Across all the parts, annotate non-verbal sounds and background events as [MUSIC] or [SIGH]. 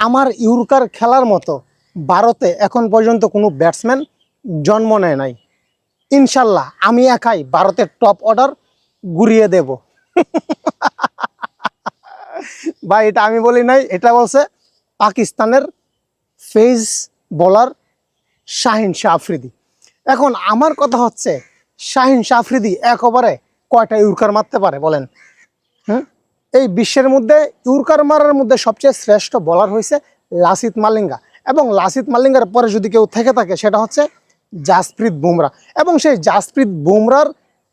আমার ইউরকার খেলার মতো ভারতে এখন পর্যন্ত কোনো ব্যাটসম্যান জন্ম নেয় নাই। ইনশাল্লাহ আমি একাই ভারতের টপ অর্ডার ঘুরিয়ে দেব। [LAUGHS] ভাই, এটা আমি বলি নাই, এটা বলছে পাকিস্তানের ফেজ বলার শাহিন শাহ আফ্রিদি। এখন আমার কথা হচ্ছে, শাহিন শাহ আফ্রিদি একবারে কয়টা ইউরকার মারতে পারে বলেন? হুম এই বিশ্বের মধ্যে ইউরকার মারার মধ্যে সবচেয়ে শ্রেষ্ঠ বলার হয়েছে লাসিত মালিঙ্গা। এবং লাসিত মালিঙ্গার পরে যদি কেউ থেকে থাকে, সেটা হচ্ছে জাসপ্রীত বুমরা। এবং সেই জাসপ্রীত বুমরার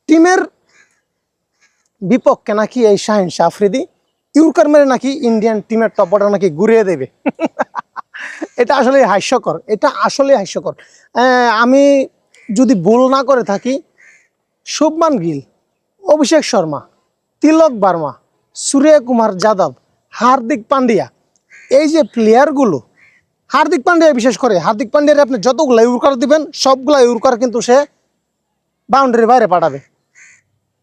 টিমের বিপক্ষে নাকি এই শাহিন শাহ আফ্রিদি ইউরকার মেরে নাকি ইন্ডিয়ান টিমের টপ অর্ডার নাকি ঘুরিয়ে দেবে। [LAUGHS] এটা আসলে হাস্যকর। এটা আসলে হাস্যকর। আমি যদি ভুল না করে থাকি, শুভমান গিল, অভিষেক শর্মা, তিলক বার্মা সূর্য কুমার যাদব, হার্দিক পান্ডিয়া। এই যে প্লেয়ারগুলো হার্দিক পান্ডিয়া বিশেষ করে, হার্দিক পান্ডিয়ার আপনি যতগুলো ইউরকার দিবেন, সবগুলা ইউরকার কিন্তু সে বাউন্ডারির বাইরে পাঠাবে।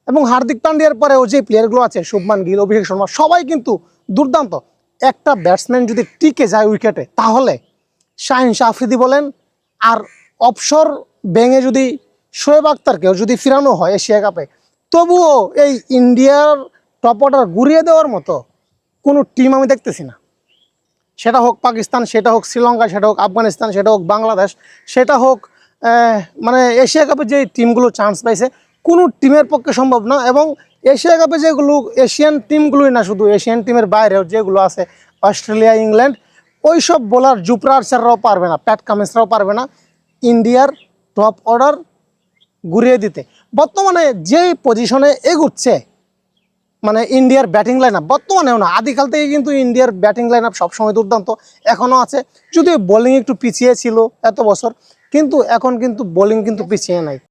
এবং হার্দিক পান্ডিয়ার পরেও যে প্লেয়ারগুলো আছে, শুভমান গিল, অভিষেক শর্মা, সবাই কিন্তু দুর্দান্ত। একটা ব্যাটসম্যান যদি টিকে যায় উইকেটে তাহলে শাহিন শাহ আফ্রিদি বলেন, আর অপসর ভেঙে যদি শোয়েব আক্তারকেও যদি ফিরানো হয় এশিয়া কাপে, তবুও এই ইন্ডিয়ার টপ অর্ডার ঘুরিয়ে দেওয়ার মতো কোনো টিম আমি দেখতেছি না। সেটা হোক পাকিস্তান, সেটা হোক শ্রীলঙ্কা, সেটা হোক আফগানিস্তান, সেটা হোক বাংলাদেশ, সেটা হোক মানে এশিয়া কাপে যে টিমগুলো চান্স পাইছে, কোনো টিমের পক্ষে সম্ভব না এবং এশিয়া কাপে যেগুলো এশিয়ান টিমগুলোই না শুধু এশিয়ান টিমের বাইরেও যেগুলো আছে অস্ট্রেলিয়া ইংল্যান্ড ওই সব বোলার জুপরার্সাররাও পারবে না প্যাট কামিন্সরাও পারবে না ইন্ডিয়ার টপ অর্ডার ঘুরিয়ে দিতে। বর্তমানে যেই পজিশনে এগুচ্ছে মানে ইন্ডিয়ার ব্যাটিং লাইন আপ বর্তমানেও না, আদিকাল থেকে কিন্তু ইন্ডিয়ার ব্যাটিং লাইন আপ সবসময় দুর্দান্ত এখনও আছে। যদিও বোলিং একটু পিছিয়ে ছিল এত বছর, কিন্তু এখন কিন্তু বোলিং কিন্তু পিছিয়ে নাই।